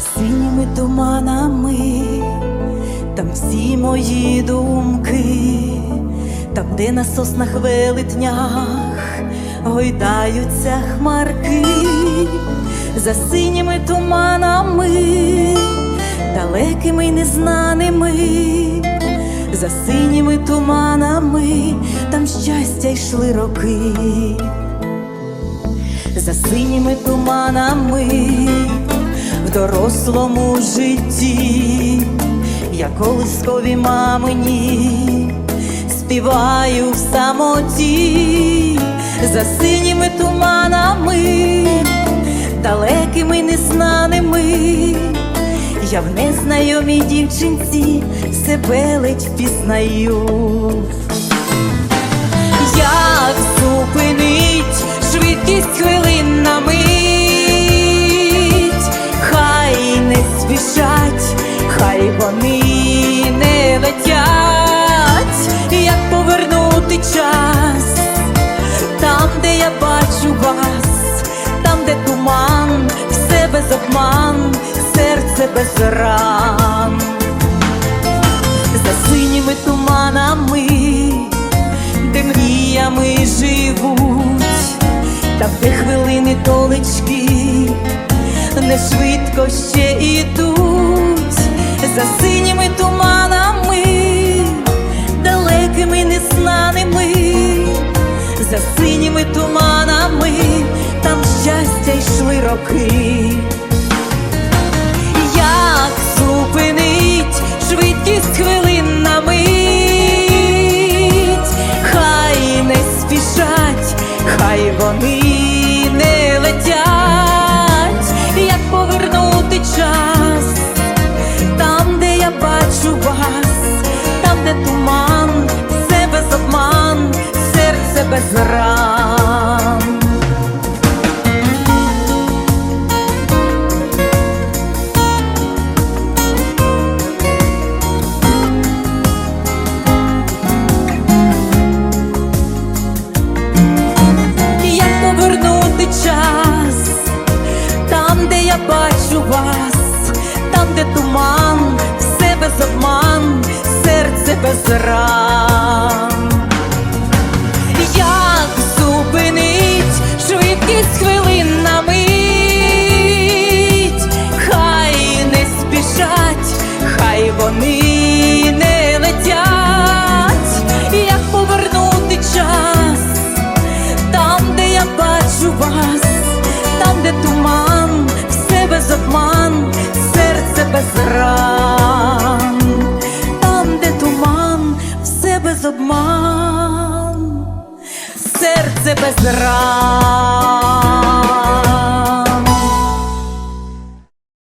за синіми туманами, там всі мої думки, там, де на соснах велетнях гойдаються хмарки, за синіми туманами, далекими й незнаними, за синіми туманами, там щастя йшли роки. За синіми туманами дорослому житті, я колискові мамині співаю в самоті, за синіми туманами, далекими незнаними, я в незнайомій дівчинці себе ледь впізнаю. Як зупинить не хай вони не летять, як повернути час, там, де я бачу вас, там, де туман, все без обман, серце без ран. За синіми туманами, де мріями живуть, там, де хвилини толечки, не швидко ще за синіми туманами, далекими незнаними, за синіми туманами, там щастя йшли роки. Як зупинить швидкість хвилин на мить, хай не спішать, хай вони без ран. як повернути час, там, де я бачу вас, там, де туман, все без обман, серце без ран. Бачу вас, там, де туман, все без обман, серце без ран, там, де туман, все без обман, серце без ран.